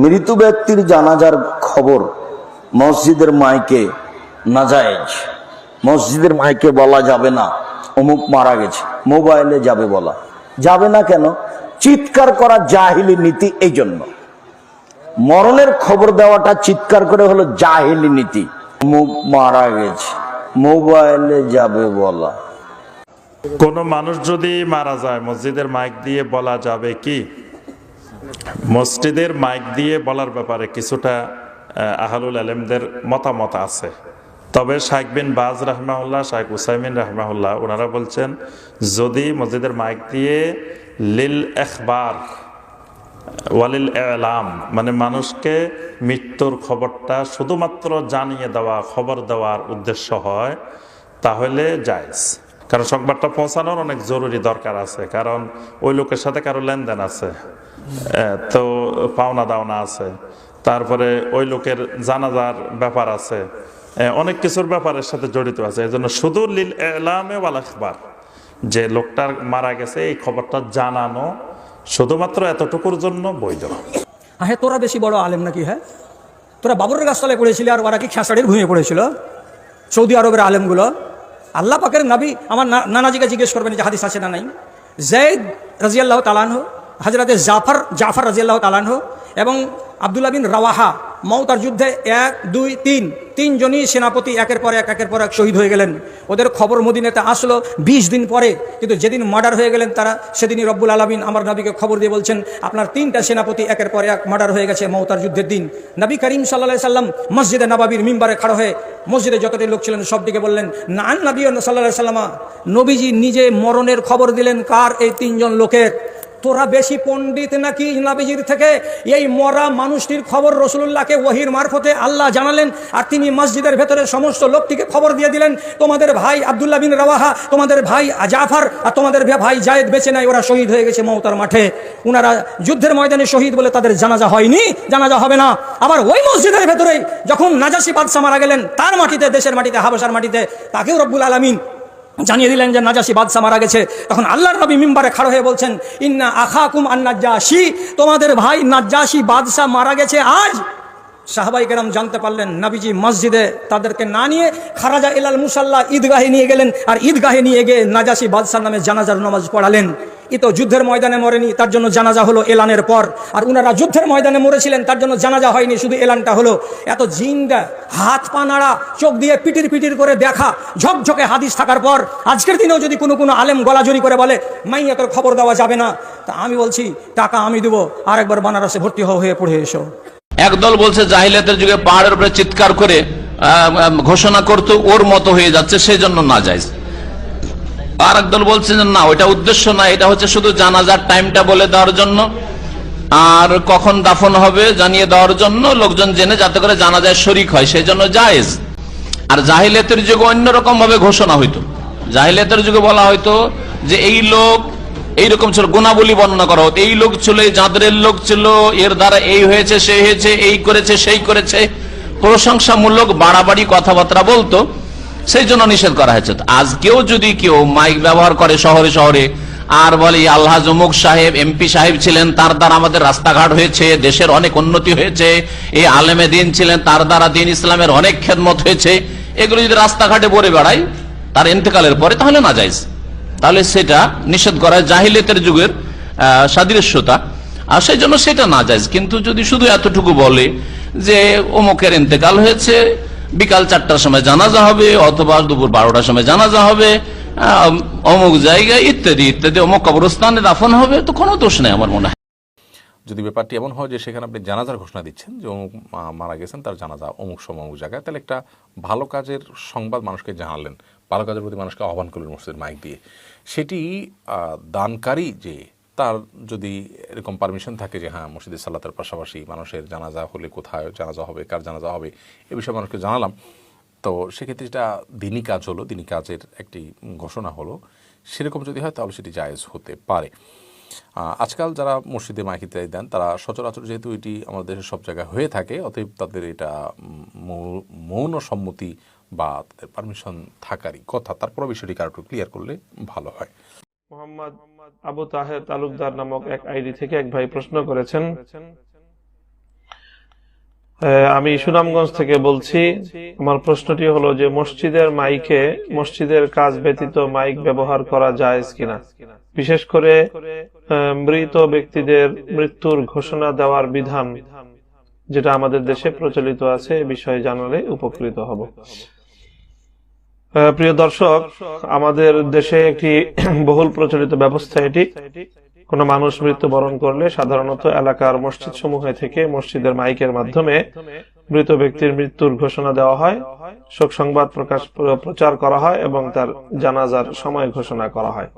মৃত ব্যক্তির জানাজার খবর মসজিদের মাইকে নাজায়েজ। মসজিদের মাইকে বলা যাবে না, অমুক মারা গেছে, মোবাইলে যাবে বলা। যাবে না কেন? চিৎকার করা জাহিলি নীতি এই জন্য মরণের খবর দেওয়াটা চিৎকার করে হলো জাহিলি নীতি। অমুক মারা গেছে, মোবাইলে যাবে বলা। কোন মানুষ যদি মারা যায়, মসজিদের মাইক দিয়ে বলা যাবে কি? মসজিদের মাইক দিয়ে বলার ব্যাপারে কিছুটা আহ, আহলুল আলেমদের মতামত আছে। তবে শাইখ বিন বাজ রাহমাহুল্লাহ শাইখ উসাইমিন রাহমাহুল্লাহ ওনারা বলছেন যদি মসজিদের মাইক দিয়ে লিল এখবার ওয়ালিল এলাম মানে মানুষকে মৃত্যুর খবরটা শুধুমাত্র জানিয়ে দেওয়া খবর দেওয়ার উদ্দেশ্য হয় তাহলে জায়জ। কারণ সংবাদটা পৌঁছানোর অনেক জরুরি দরকার আছে, কারণ ওই লোকের সাথে কারও লেনদেন আছে তো পাওনা দাওনা আছে, তারপরে ওই লোকের জানাজার ব্যাপার আছে অনেক কিছুর ব্যাপারের সাথে জড়িত আছে এই জন্য শুধু লিল এলামে ওয়াল যে লোকটার মারা গেছে, এই খবরটা জানানো শুধুমাত্র এতটুকুর জন্য বৈধ। হ্যাঁ তোরা বেশি বড় আলেম নাকি হ্যাঁ? তোরা বাবরের গাছতলায় পড়েছিলি আর ওরা কি খেসাড়ির ভূমিয়ে পড়েছিল? সৌদি আরবের আলেমগুলো? আল্লাহ পাকের নাবি আমার নানাজিকে জিজ্ঞেস করবেন যে হাদিস আছে না নাই? জৈদ রাজিয়াল্লাহ তালানহ হাজরাতে জাফর জাফর রাজিয়াল্লাহ তালানহ এবং আবদুল্লাহ বিন রাওয়াহা মৌতার যুদ্ধে এক, দুই, তিন। তিনজনই সেনাপতি, একের পর এক, একের পর এক শহীদ হয়ে গেলেন। ওদের খবর মদিনাতে আসলো বিশ দিন পরে। কিন্তু যেদিন মার্ডার হয়ে গেলেন তারা, সেদিনই রব্বুল আলমিন আমার নবীকে খবর দিয়ে বলছেন, আপনার তিনটা সেনাপতি একের পর এক মার্ডার হয়ে গেছে মৌতার যুদ্ধের দিন। নবী করিম সাল্লাহ সাল্লাম মসজিদে নবাবির মিম্বারে খাড়া হয়ে মসজিদে যতটি লোক ছিলেন সবদিকে বললেন, নান নবী সাল্লাহ সাল্লামা, নবীজি নিজে মরণের খবর দিলেন কার এই তিনজন লোকের? তোরা বেশি পণ্ডিত নাকি নাবিজির থেকে? এই মরা মানুষটির খবর রসুল্লাহকে ওহির মারফতে আল্লাহ জানালেন, আর তিনি মসজিদের ভেতরে সমস্ত লোকটিকে খবর দিয়ে দিলেন, তোমাদের ভাই আবদুল্লাহ বিন রাওয়াহা, তোমাদের ভাই জাফর, আর তোমাদের ভাই জায়েদ বেঁচে নাই, ওরা শহীদ হয়ে গেছে মমতার মাঠে। ওনারা যুদ্ধের ময়দানে শহীদ বলে তাদের জানাজা হয়নি, জানাজা হবে না। আবার ওই মসজিদের ভেতরেই যখন নাজাসি বাদশাহ মারা গেলেন, তার মাটিতে, দেশের মাটিতে হাবসার মাটিতে, তাকেও রব্বুল আলমিন জানিয়ে দিলেন যে নাজাসি বাদশাহ মারা গেছে। তখন আল্লাহর নবী মিম্বারে খাড়ো হয়ে বলছেন, ইন্না আখাকুম আন্না তোমাদের ভাই নাজ্জাসি বাদশাহ মারা গেছে আজ। সাহাবাই কেরাম জানতে পারলেন, নাবিজি মসজিদে তাদেরকে না নিয়ে খারাজা এলাল মুসাল্লাহ ঈদগাহে নিয়ে গেলেন আর ঈদগাহে নিয়ে গিয়ে নাজাসি বাদশাহ নামে জানাজার নামাজ পড়ালেন। ই তো যুদ্ধের ময়দানে মরেনি, তার জন্য জানাজা হলো এলানের পর। আর উনারা যুদ্ধের ময়দানে মরেছিলেন, তার জন্য জানাজা হয়নি, শুধু এলানটা হলো। এত জিনটা হাত পা নাড়া, চোখ দিয়ে পিটির পিটির করে দেখা, ঝকঝকে হাদিস থাকার পর, আজকের দিনেও যদি কোনো কোনো আলেম গলাজড়ি করে বলে মাইয়া তোর খবর দেওয়া যাবে না। তা আমি বলছি, টাকা আমি দেবো, আরেকবার বানারসে ভর্তি হয়ে পড়ে এসো। একদল বলছে, জাহিলিয়াতের যুগে পাহাড়ের উপরে চিৎকার করে ঘোষণা করতো, ওর মতো হয়ে যাচ্ছে সেই জন্য না যায় আর একদল বলছে না, ওইটা উদ্দেশ্য না, এটা হচ্ছে শুধু জানাজার টাইমটা বলে দেওয়ার জন্য। আর কখন দাফন হবে জানিয়ে দেওয়ার জন্য লোকজন জেনে যাতে করে জানাজায় শরিক হয় সেই জন্য জায়েজ। আর জাহিলিয়াতের যুগে অন্যরকম ভাবে ঘোষণা হইতো। জাহিলিয়াতের যুগে বলা হয়তো যে, এই লোক এইরকম ছিল, গুণাবলী বর্ণনা করা হতো। এই লোক ছিল, এই চাঁদের লোক ছিল, এর দ্বারা এই হয়েছে সেই হয়েছে, এই করেছে, সেই করেছে। প্রশংসামূলক বাড়াবাড়ি কথাবার্তা বলতো, সেই জন্য নিষেধ করা হয়েছে। আজকেও যদি কেউ মাইক ব্যবহার করে শহরে শহরে, আর বলে, "এই আল্লাহ জমুক সাহেব, এমপি সাহেব ছিলেন, তার দ্বারা আমাদের রাস্তাঘাট হয়েছে, দেশের অনেক উন্নতি হয়েছে, এই আলেমে দিন ছিলেন, তার দ্বারা দিন ইসলামের অনেক খেদমত হয়েছে। এগুলো যদি রাস্তাঘাটে বলে বেড়ায়, তার ইন্তেকালের পরে তাহলে না যাইজ তাহলে সেটা নিষেধ করা জাহিলিয়তের যুগের সাদৃশ্যতা। আর সেই জন্য সেটা না যায়। কিন্তু যদি শুধু এতটুকু বলে যে অমুকের ইন্তেকাল হয়েছে, বিকাল চারটার সময় জানাজা হবে অথবা দুপুর বারোটার সময় জানাজা হবে অমুক জায়গায় ইত্যাদি ইত্যাদি, অমুক কবরস্থানে দাফন হবে, তো কোনো দোষ নেই আমার মনে হয়। যদি ব্যাপারটি এমন হয় যে সেখানে আপনি জানাজার ঘোষণা দিচ্ছেন যে অমুক মারা গেছেন, তার জানাজা অমুক সময়, অমুক জায়গায়, তাহলে একটা ভালো কাজের সংবাদ মানুষকে জানালেন। ভালো কাজের প্রতি মানুষকে আহ্বান করলেন মসজিদের মাইক দিয়ে। সেটি দানকারী যে, তার যদি এরকম পারমিশন থাকে যে হ্যাঁ মসজিদের সালাতের পাশাপাশি মানুষের জানাজা হলে কোথায় জানাজা হবে, কার জানাজা হবে, এ বিষয়ে মানুষকে জানালাম। তো সেক্ষেত্রে যেটা দিনই কাজ হলো দিনই কাজের একটি ঘোষণা হলো, সেরকম যদি হয় তাহলে সেটি জায়েজ হতে পারে। আজকাল যারা মসজিদে মাইক ইত্যাদি দেন, তারা সচরাচর যেহেতু এটি আমাদের দেশের সব জায়গায় হয়ে থাকে, অতএব তাদের এটা মৌন সম্মতি বা তাদের পারমিশন থাকারই কথা তারপর বিষয়টি কারও ক্লিয়ার করলে ভালো হয়। মোহাম্মদ আবু তাহের তালুকদার নামক এক আইডি থেকে এক ভাই প্রশ্ন করেছেন আমি সুনামগঞ্জ থেকে বলছি, আমার প্রশ্নটি হলো যে মসজিদের মাইকে, মসজিদের কাজ ব্যতীত মাইক ব্যবহার করা যায় কিনা? বিশেষ করে মৃত ব্যক্তিদের মৃত্যুর ঘোষণা দেওয়ার বিধান, যেটা আমাদের দেশে প্রচলিত আছে, এ বিষয়ে জানালে উপকৃত হব। প্রিয় দর্শক, আমাদের দেশে একটি বহুল প্রচলিত ব্যবস্থা এটি। কোনো মানুষ মৃত্যুবরণ করলে সাধারণত এলাকার মসজিদ সমূহ থেকে মসজিদের মাইকের মাধ্যমে মৃত ব্যক্তির মৃত্যুর ঘোষণা দেওয়া হয়। শোক সংবাদ প্রকাশ প্রচার করা হয় এবং তার জানাজার সময় ঘোষণা করা হয়।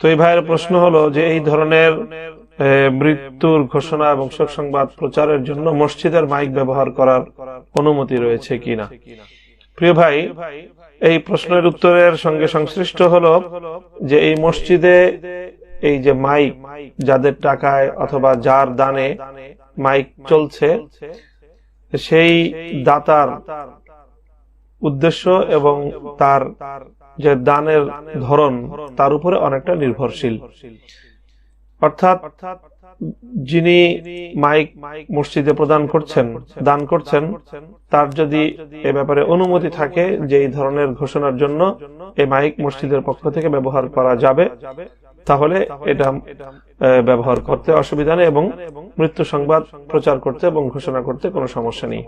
তো এই ভাইয়ের প্রশ্ন হলো যে এই ধরনের মৃত্যুর ঘোষণা এবং শোক সংবাদ প্রচারের জন্য মসজিদের মাইক ব্যবহার করার অনুমতি রয়েছে কিনা? প্রিয় ভাই, এই প্রশ্নের উত্তরের সঙ্গে সংশ্লিষ্ট হলো যে এই মসজিদে এই যে মাইক, যাদের টাকায় অথবা যার দানে মাইক চলছে, সেই দাতার উদ্দেশ্য এবং তার যে দানের ধরন, তার উপরে অনেকটা নির্ভরশীল। অর্থাৎ যিনি মাইক মাইক মসজিদে প্রদান করছেন, দান করছেন, তার যদি এ ব্যাপারে অনুমতি থাকে যে এই ধরনের ঘোষণার জন্য এই মাইক মসজিদের পক্ষ থেকে ব্যবহার করা যাবে, তাহলে এটা ব্যবহার করতে অসুবিধা নেই এবং মৃত্যু সংবাদ প্রচার করতে এবং ঘোষণা করতে কোনো সমস্যা নেই।